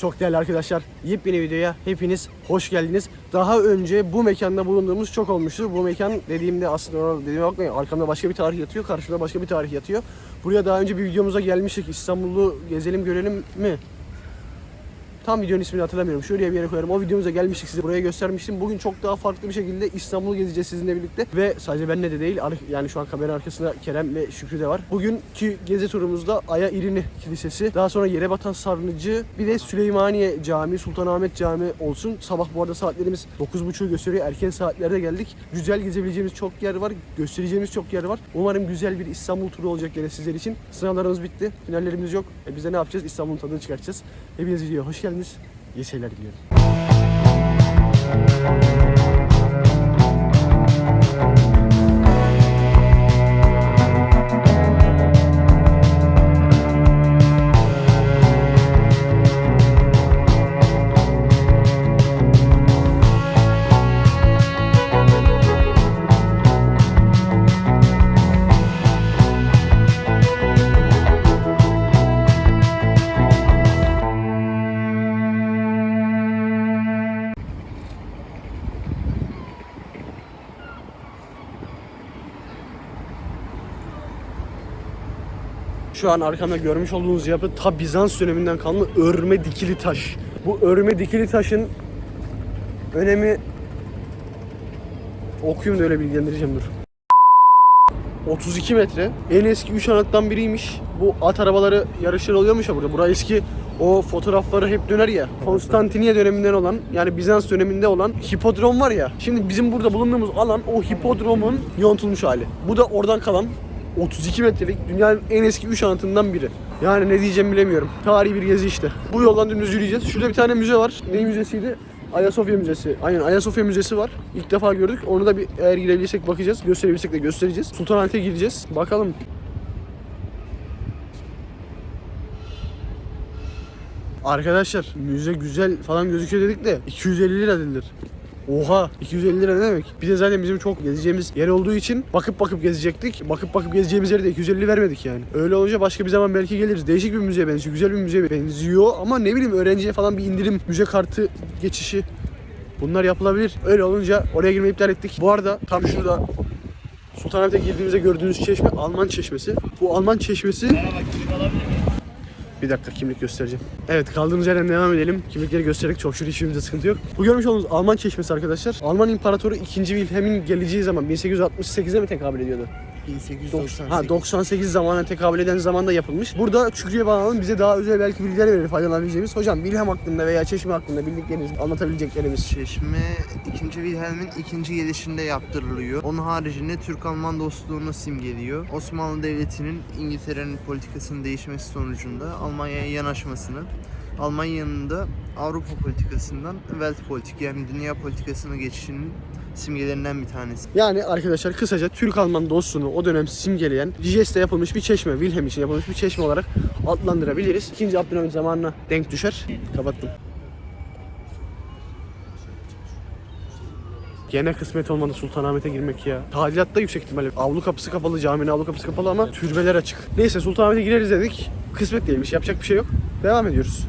Çok değerli arkadaşlar, yepyeni videoya hepiniz hoş geldiniz. Daha önce bu mekanda bulunduğumuz çok olmuştu. Bu mekan dediğimde aslında ona dediğime bakmayın arkamda başka bir tarih yatıyor, karşımda başka bir tarih yatıyor. Buraya daha önce bir videomuza gelmiştik. İstanbul'u gezelim görelim mi? Tam videonun ismini hatırlamıyorum. Şuraya bir yere koyarım. O videomuza gelmiştik size. Buraya göstermiştim. Bugün çok daha farklı bir şekilde İstanbul'u gezeceğiz sizinle birlikte. Ve sadece benle de değil. Yani şu an kamera arkasında Kerem ve Şükrü de var. Bugünkü gezi turumuzda Aya İrini Kilisesi, daha sonra Yerebatan Sarnıcı, bir de Süleymaniye Camii, Sultanahmet Camii olsun. Sabah bu arada saatlerimiz 9.30'u gösteriyor. Erken saatlerde geldik. Güzel gezebileceğimiz çok yer var. Göstereceğimiz çok yer var. Umarım güzel bir İstanbul turu olacak gene sizler için. Sınavlarımız bitti. Finallerimiz yok. E biz de ne yapacağız? İstanbul'un tadını çıkartacağız. Hepiniz videoya hoş geldiniz. İyi seyirler diliyorum. Şu an arkamda görmüş olduğunuz yapı ta Bizans döneminden kalma örme dikili taş. Bu örme dikili taşın önemi okuyayım da öyle bilgilendireceğim dur. 32 metre. En eski 3 anıttan biriymiş. Bu at arabaları yarışları oluyormuş ya burada. Burası eski o fotoğrafları hep döner ya. Konstantiniye döneminden olan yani Bizans döneminde olan hipodrom var ya. Şimdi bizim burada bulunduğumuz alan o hipodromun yontulmuş hali. Bu da oradan kalan 32 metrelik dünyanın en eski 3 anıtından biri. Yani ne diyeceğimi bilemiyorum. Tarihi bir gezi işte. Bu yoldan dümdüz yürüyeceğiz. Şurada bir tane müze var. Ne müzesiydi? Ayasofya Müzesi. Aynen Ayasofya Müzesi var. İlk defa gördük. Onu da bir eğer girebilirsek bakacağız. Gösterebilirsek de göstereceğiz. Sultanahmet'e gideceğiz. Bakalım. Arkadaşlar müze güzel falan gözüküyor dedik de 250 lira dediler. Oha 250 lira ne demek? Bir de zaten bizim çok gezeceğimiz yer olduğu için bakıp bakıp gezecektik. Bakıp bakıp gezeceğimiz yere de 250 vermedik yani. Öyle olunca başka bir zaman belki geliriz. Değişik bir müzeye benziyor. Güzel bir müzeye benziyor ama ne bileyim öğrenciye falan bir indirim, müze kartı geçişi Bunlar yapılabilir. Öyle olunca oraya girmeyi iptal ettik. Bu arada tam şurada Sultanahmet'e girdiğimizde gördüğünüz çeşme Alman çeşmesi. Bu Alman çeşmesi bir dakika kimlik göstereceğim. Evet kaldığımız yerden devam edelim. Kimlikleri göstererek çok şükür hiçbirimizde sıkıntı yok. Bu görmüş olduğunuz Alman çeşmesi arkadaşlar. Alman İmparatoru 2. Wilhelm'in geleceği zaman 1868'e mi tekabül ediyordu? 1898. Ha 98 zamana tekabül eden zamanda yapılmış. Burada Şükrü'ye bağlanalım bize daha özel belki bilgiler verir faydalanabileceğimiz. Hocam Wilhelm hakkında veya Çeşme hakkında bildikleriniz, anlatabileceklerimiz. Çeşme 2. Wilhelm'in ikinci gelişinde yaptırılıyor. Onun haricinde Türk-Alman dostluğunu simgeliyor. Osmanlı Devleti'nin İngiltere'nin politikasının değişmesi sonucunda Almanya'ya yanaşmasını, Almanya'nın da Avrupa politikasından Welt politik yani dünya politikasına geçişinin simgelerinden bir tanesi. Yani arkadaşlar kısaca Türk-Alman dostluğunu o dönem simgeleyen Dijeste yapılmış bir çeşme, Wilhelm için yapılmış bir çeşme olarak adlandırabiliriz. İkinci Abdülhamit zamanına denk düşer. Kapattım. Gene kısmet olmadı Sultanahmet'e girmek ya. Tadilat da yüksek ihtimalle. Avlu kapısı kapalı, caminin avlu kapısı kapalı ama türbeler açık. Neyse Sultanahmet'e gireriz dedik. Kısmet değilmiş, yapacak bir şey yok. Devam ediyoruz.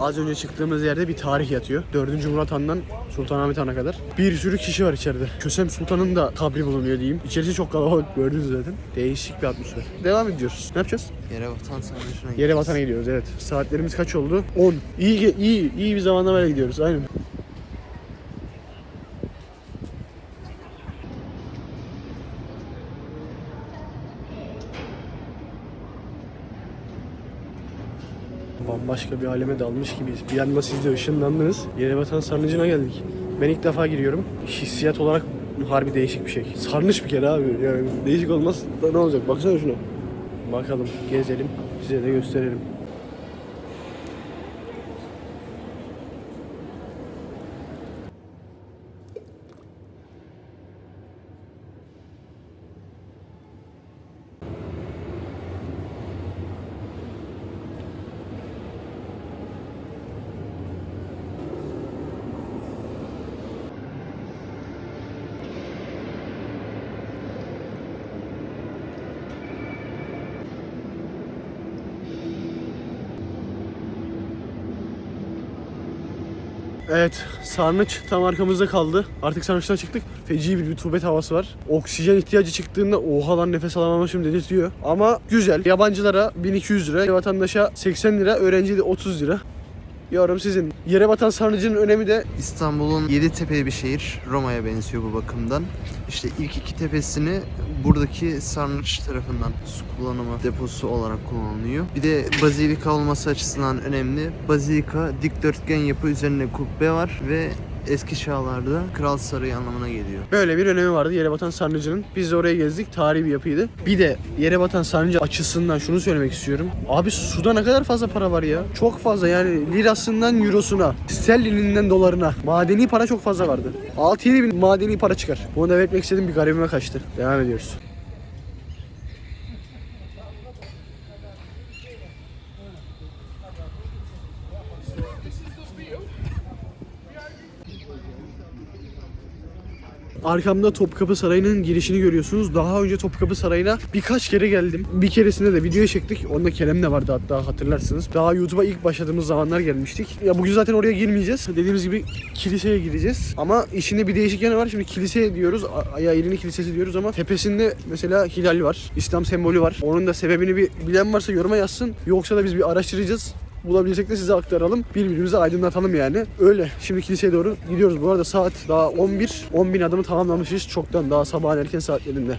Az önce çıktığımız yerde bir tarih yatıyor. 4. Murat Han'dan Sultanahmet Han'a kadar. Bir sürü kişi var içeride. Kösem Sultan'ın da kabri bulunuyor diyeyim. İçerisi çok kalabalık gördünüz zaten. Değişik bir atmosfer. Devam ediyoruz. Ne yapacağız? Yere vatan sarnıcına Yere vatana gidiyoruz evet. Saatlerimiz kaç oldu? 10. İyi iyi iyi bir zamanlamayla gidiyoruz. Aynen. Bambaşka bir aleme dalmış gibiyiz. Bir anda siz de ışınlandınız. Yerebatan Sarnıcı'na geldik. Ben ilk defa giriyorum. Hissiyat olarak harbi değişik bir şey. Sarnıç bir kere abi. Yani değişik olmaz da ne olacak? Baksana şuna. Bakalım, gezelim, size de gösterelim. Evet, Sarnıç tam arkamızda kaldı. Artık Sarnıç'tan çıktık. Feci bir rutubet havası var. Oksijen ihtiyacı çıktığında oha lan nefes alamamışım dedirtiyor. Ama güzel. Yabancılara 1200 lira, vatandaşa 80 lira, öğrenciye de 30 lira. Yorum sizin. Yere batan sarnıcının önemi de İstanbul'un yedi tepeli bir şehir. Roma'ya benziyor bu bakımdan. İşte ilk iki tepesini buradaki Sarnıç tarafından su kullanımı deposu olarak kullanılıyor. Bir de bazilika olması açısından önemli. Bazilika dikdörtgen yapı üzerinde kubbe var ve eski çağlarda Kral Sarayı anlamına geliyor. böyle bir önemi vardı yere batan sarnıcının. Biz de oraya gezdik. Tarihi bir yapıydı. Bir de yere batan sarnıcı açısından şunu söylemek istiyorum. Abi suda ne kadar fazla para var ya. Çok fazla yani lirasından eurosuna, sterlininden dolarına. Madeni para çok fazla vardı. 6-7 bin madeni para çıkar. Bunu da belirtmek istedim bir garibime kaçtı. Devam ediyoruz. Arkamda Topkapı Sarayı'nın girişini görüyorsunuz. Daha önce Topkapı Sarayı'na birkaç kere geldim. Bir keresinde de video çektik. Onda Kerem de vardı hatta hatırlarsınız. Daha YouTube'a ilk başladığımız zamanlar gelmiştik. Ya bugün zaten oraya girmeyeceğiz. Dediğimiz gibi kiliseye gireceğiz. Ama işinde bir değişik yanı var. Şimdi kilise diyoruz. A- Aya İrini Kilisesi diyoruz ama tepesinde mesela hilal var. İslam sembolü var. Onun da sebebini bir bilen varsa yoruma yazsın. Yoksa da biz bir araştıracağız bulabilsek de size aktaralım. Birbirimizi aydınlatalım yani. Öyle. Şimdi kiliseye doğru gidiyoruz. Bu arada saat daha 11. 10 bin adımı tamamlamışız. Çoktan daha sabahın erken saatlerinde.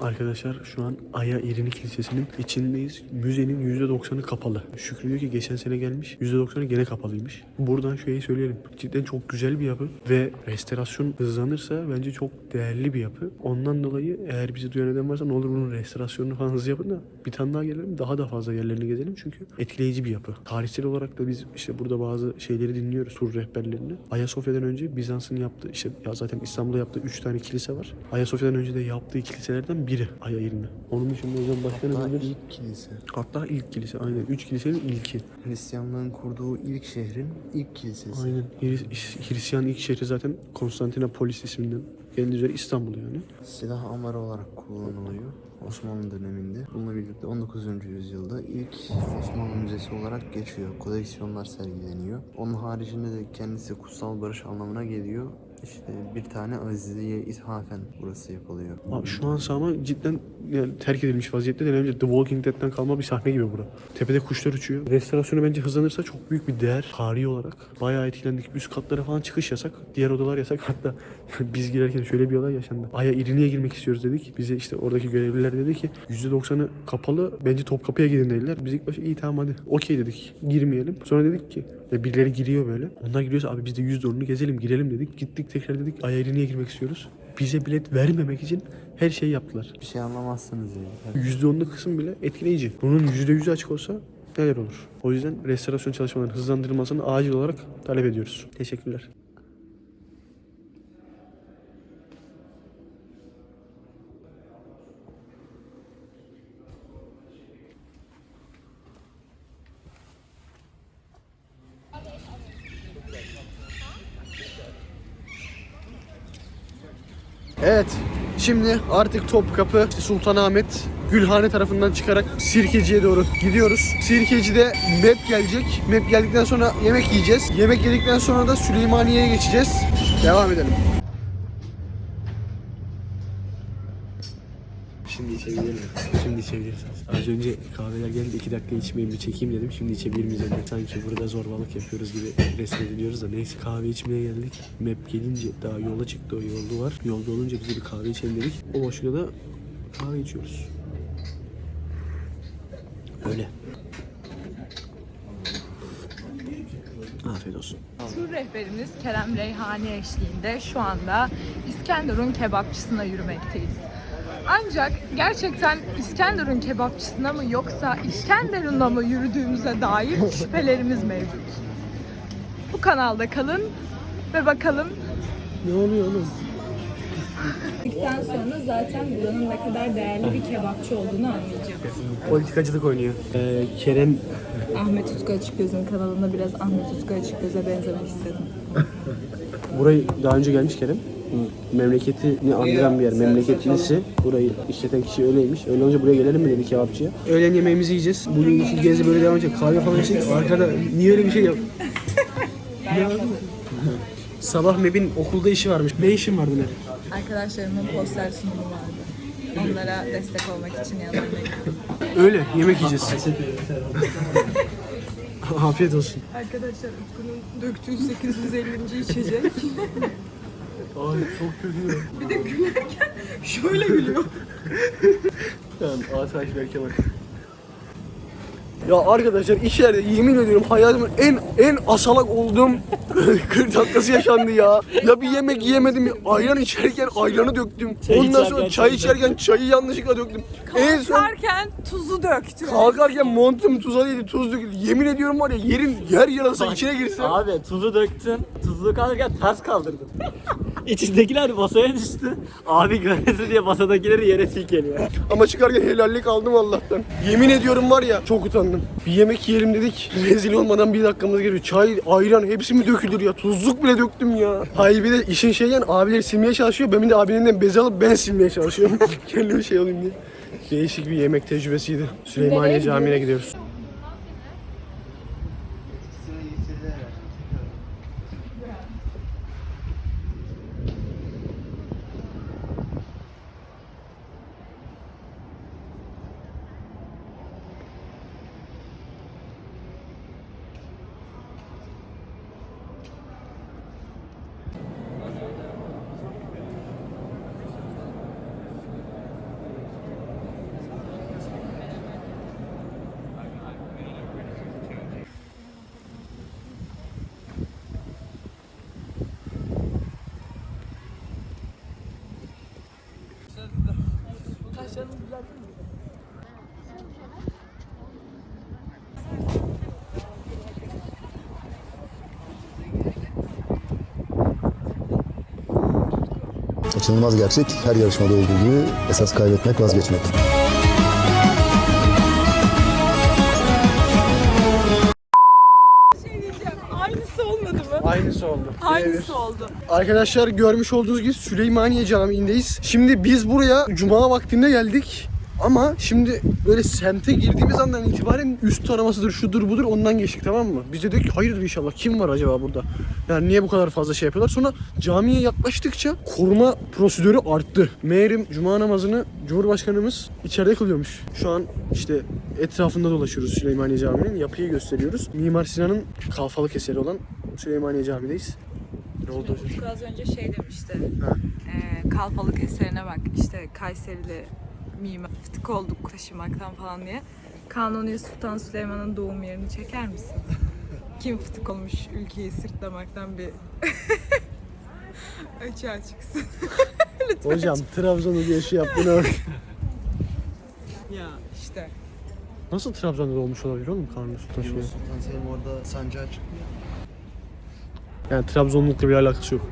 Arkadaşlar şu an Aya İrini Kilisesi'nin içindeyiz. Müzenin %90'ı kapalı. Şükrü diyor ki geçen sene gelmiş. %90'ı gene kapalıymış. Buradan şeyi söyleyelim. Cidden çok güzel bir yapı ve restorasyon hızlanırsa bence çok değerli bir yapı. Ondan dolayı eğer bizi duyan eden varsa ne olur bunun restorasyonunu falan hızlı yapın da bir tane daha gelelim. Daha da fazla yerlerini gezelim çünkü etkileyici bir yapı. Tarihsel olarak da biz işte burada bazı şeyleri dinliyoruz. Tur rehberlerini. Ayasofya'dan önce Bizans'ın yaptığı işte ya zaten İstanbul'da yaptığı 3 tane kilise var. Ayasofya'dan önce de yaptığı kiliselerden biri Aya İrini. Onun dışında hocam başka ne Hatta biliriz? ilk kilise. Hatta ilk kilise aynen. Üç kilisenin ilki. Hristiyanlığın kurduğu ilk şehrin ilk kilisesi. Aynen. Hris- Hristiyan ilk şehri zaten Konstantinopolis isminden. Kendi üzere İstanbul yani. Silah ambarı olarak kullanılıyor Osmanlı döneminde. Bununla birlikte 19. yüzyılda ilk Osmanlı Müzesi olarak geçiyor. Koleksiyonlar sergileniyor. Onun haricinde de kendisi kutsal barış anlamına geliyor. İşte bir tane Azize'ye ithafen burası yapılıyor. Abi şu an ama cidden yani terk edilmiş vaziyette denemeyince The Walking Dead'den kalma bir sahne gibi bura. Tepede kuşlar uçuyor. Restorasyonu bence hızlanırsa çok büyük bir değer tarihi olarak. Bayağı etkilendik. Üst katlara falan çıkış yasak. Diğer odalar yasak. Hatta biz girerken şöyle bir olay yaşandı. Aya İrini'ye girmek istiyoruz dedik. Bize işte oradaki görevliler dedi ki %90'ı kapalı. Bence Topkapı'ya gidin dediler. Biz ilk başta iyi tamam hadi. Okey dedik. Girmeyelim. Sonra dedik ki ya birileri giriyor böyle. Onlar giriyorsa abi biz de %10'unu gezelim girelim dedik. Gittik tekrar dedik Aya İrini'ye girmek istiyoruz. Bize bilet vermemek için her şeyi yaptılar. Bir şey anlamazsınız yani. %10'luk kısım bile etkileyici. Bunun %100'ü açık olsa neler olur? O yüzden restorasyon çalışmalarının hızlandırılmasını acil olarak talep ediyoruz. Teşekkürler. Evet. Şimdi artık Topkapı, işte Sultanahmet, Gülhane tarafından çıkarak Sirkeci'ye doğru gidiyoruz. Sirkeci'de map gelecek. Map geldikten sonra yemek yiyeceğiz. Yemek yedikten sonra da Süleymaniye'ye geçeceğiz. Devam edelim. Şimdi içebilir Şimdi içebiliriz. Az önce kahveler geldi. iki dakika içmeyeyim bir çekeyim dedim. Şimdi içebilir miyiz dedim. Sanki burada zorbalık yapıyoruz gibi resmediliyoruz da. Neyse kahve içmeye geldik. Map gelince daha yola çıktı o yoldu var. Yolda olunca bize bir kahve içelim dedik. O boşluğa da kahve içiyoruz. Öyle. Afiyet olsun. Tur rehberimiz Kerem Reyhani eşliğinde şu anda İskenderun kebapçısına yürümekteyiz. Ancak gerçekten İskenderun kebapçısına mı yoksa İskenderun'a mı yürüdüğümüze dair şüphelerimiz mevcut. Bu kanalda kalın ve bakalım Ne oluyor oğlum? Gittikten sonra zaten buranın ne kadar değerli bir kebapçı olduğunu anlayacağım. Politikacılık oynuyor. Ee, Kerem Ahmet Utku Açıkgöz'ün kanalında biraz Ahmet Utku Açıkgöz'e benzemek istedim. burayı daha önce gelmiş Kerem. Memleketini andıran bir yer. Memleketlisi. Burayı işleten kişi öyleymiş. Öyle olunca buraya gelelim mi dedi kebapçıya. Öğlen yemeğimizi yiyeceğiz. Bugün iki gezi böyle devam edecek. Kahve falan içecek. Arkada niye öyle bir şey yap? Ya, Sabah Meb'in okulda işi varmış. Ne işin vardı ne? Arkadaşlarımın poster sunumu vardı. Onlara destek olmak için yanlarına gittim. Öyle yemek yiyeceğiz. Afiyet olsun. Arkadaşlar Utku'nun döktüğü 850. içecek. Ay çok kötü. Bir de gülerken şöyle gülüyor. Tamam asayiş belki bak. Ya arkadaşlar içeride yemin ediyorum hayatımın en en asalak olduğum 40 dakikası yaşandı ya. Ya bir yemek yiyemedim ya ayran içerken ayranı döktüm. Ondan sonra çay içerken çayı yanlışlıkla döktüm. En son Kalkarken tuzu döktü. kalkarken montum tuza değdi tuz döküldü. Yemin ediyorum var ya yerin yer yarası içine girse. Abi tuzu döktün. Tuzlu kaldırırken ters kaldırdın. İçindekiler masaya düştü. Abi görmesin diye masadakileri yere silkeliyor. Ama çıkarken helallik aldım Allah'tan. Yemin ediyorum var ya çok utandım. Bir yemek yiyelim dedik. Rezil olmadan bir dakikamız geliyor. Çay, ayran hepsi mi dökülür ya? Tuzluk bile döktüm ya. Hayır bir de işin şey yani abileri silmeye çalışıyor. Ben bir de abilerimden bez alıp ben silmeye çalışıyorum. Kendime şey olayım diye. Değişik bir yemek tecrübesiydi. Süleymaniye Camii'ne gidiyoruz. Kaçınılmaz gerçek her yarışmada olduğu gibi esas kaybetmek vazgeçmek. Aynısı olmadı mı? Aynısı oldu. Aynısı oldu. Arkadaşlar görmüş olduğunuz gibi Süleymaniye Camii'ndeyiz. Şimdi biz buraya cuma vaktinde geldik. Ama şimdi böyle semte girdiğimiz andan itibaren üst taramasıdır, şudur budur ondan geçtik tamam mı? Biz de dedik ki hayırdır inşallah kim var acaba burada? Yani niye bu kadar fazla şey yapıyorlar? Sonra camiye yaklaştıkça koruma prosedürü arttı. Meğerim cuma namazını Cumhurbaşkanımız içeride kılıyormuş. Şu an işte etrafında dolaşıyoruz Süleymaniye Camii'nin. Yapıyı gösteriyoruz. Mimar Sinan'ın kalfalık eseri olan Süleymaniye Camii'deyiz. Ne oldu hocam? Az önce şey demişti. Ha. Ee, kalfalık eserine bak işte Kayserili mimar fıtık olduk taşımaktan falan diye. Kanuni Sultan Süleyman'ın doğum yerini çeker misin? Kim fıtık olmuş ülkeyi sırtlamaktan bir açığa çıksın. Hocam Trabzon'u diye şey yaptığına bak. ya işte. Nasıl Trabzon'da olmuş olabilir oğlum Kanuni Sultan Süleyman? Sultan Selim orada sancağa çıkmıyor. Yani Trabzonlukla bir alakası yok.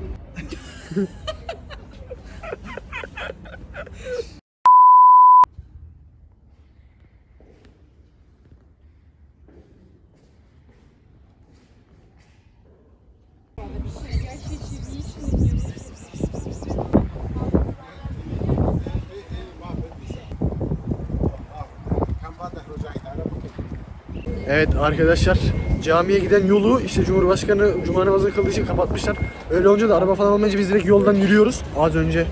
Evet arkadaşlar camiye giden yolu işte Cumhurbaşkanı Cuma namazını kıldığı için kapatmışlar. Öyle olunca da araba falan olmayınca biz direkt yoldan yürüyoruz. Az önce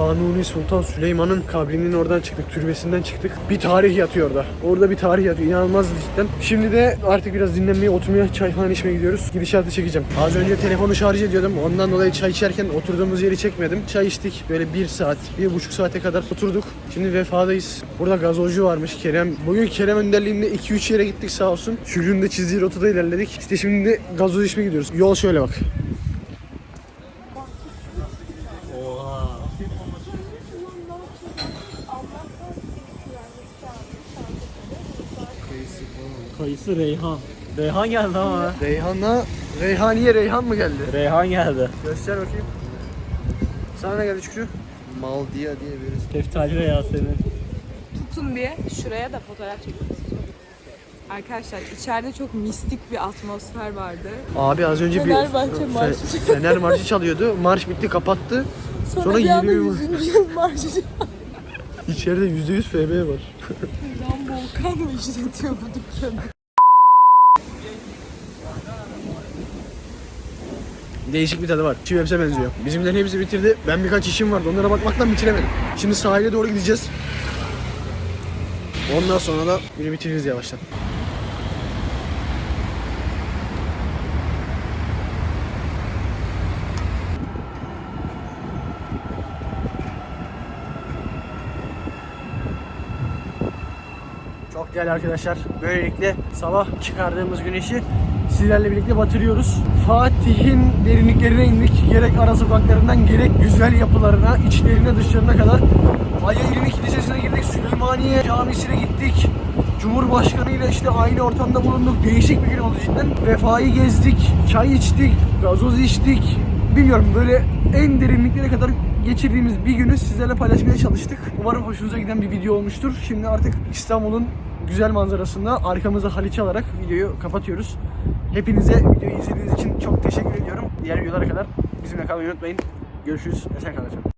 Kanuni Sultan Süleyman'ın kabrinin oradan çıktık, türbesinden çıktık. Bir tarih yatıyor orada. Orada bir tarih yatıyor. İnanılmaz cidden. Şimdi de artık biraz dinlenmeye, oturmaya, çay falan içmeye gidiyoruz. Gidişatı çekeceğim. Az önce telefonu şarj ediyordum. Ondan dolayı çay içerken oturduğumuz yeri çekmedim. Çay içtik. Böyle bir saat, bir buçuk saate kadar oturduk. Şimdi vefadayız. Burada gazozcu varmış Kerem. Bugün Kerem önderliğinde 2-3 yere gittik sağ olsun. Gün de çizdiği rotada ilerledik. İşte şimdi gazoz içmeye gidiyoruz. Yol şöyle bak. Kayısı Reyhan. Reyhan geldi ama. Reyhan'la Reyhaniye Reyhan mı geldi? Reyhan geldi. Göster bakayım. Sana ne geldi Şükrü? Maldiya diye birisi. Teftali ve Yasemin. Tutun bir şuraya da fotoğraf çekmek istiyorum. Arkadaşlar içeride çok mistik bir atmosfer vardı. Abi az önce bir Fenerbahçe Fe- marşı. Fener marşı çalıyordu. Marş bitti kapattı. Sonra, Sonra bir anda 20 100. yıl marşı. İçeride %100 FB var. Lan Volkan mı işletiyor bu dükkanı? Değişik bir tadı var. Çiğ hepsi benziyor. Bizimlerin hepsi bitirdi. Ben birkaç işim vardı. Onlara bakmaktan bitiremedim. Şimdi sahile doğru gideceğiz. Ondan sonra da günü bitiririz yavaştan. Çok değerli arkadaşlar. Böylelikle sabah çıkardığımız güneşi sizlerle birlikte batırıyoruz. Fatih'in derinliklerine indik. Gerek ara sokaklarından gerek güzel yapılarına, içlerine dışlarına kadar. Aya İlmi Kilisesi'ne girdik. Süleymaniye Camisi'ne gittik. Cumhurbaşkanı ile işte aynı ortamda bulunduk. Değişik bir gün oldu cidden. Vefayı gezdik, çay içtik, gazoz içtik. Bilmiyorum böyle en derinliklere kadar geçirdiğimiz bir günü sizlerle paylaşmaya çalıştık. Umarım hoşunuza giden bir video olmuştur. Şimdi artık İstanbul'un güzel manzarasında arkamıza Haliç'i alarak videoyu kapatıyoruz. Hepinize videoyu izlediğiniz için çok teşekkür ediyorum. Diğer videolara kadar bizimle kalmayı unutmayın. Görüşürüz. Esen kalın efendim.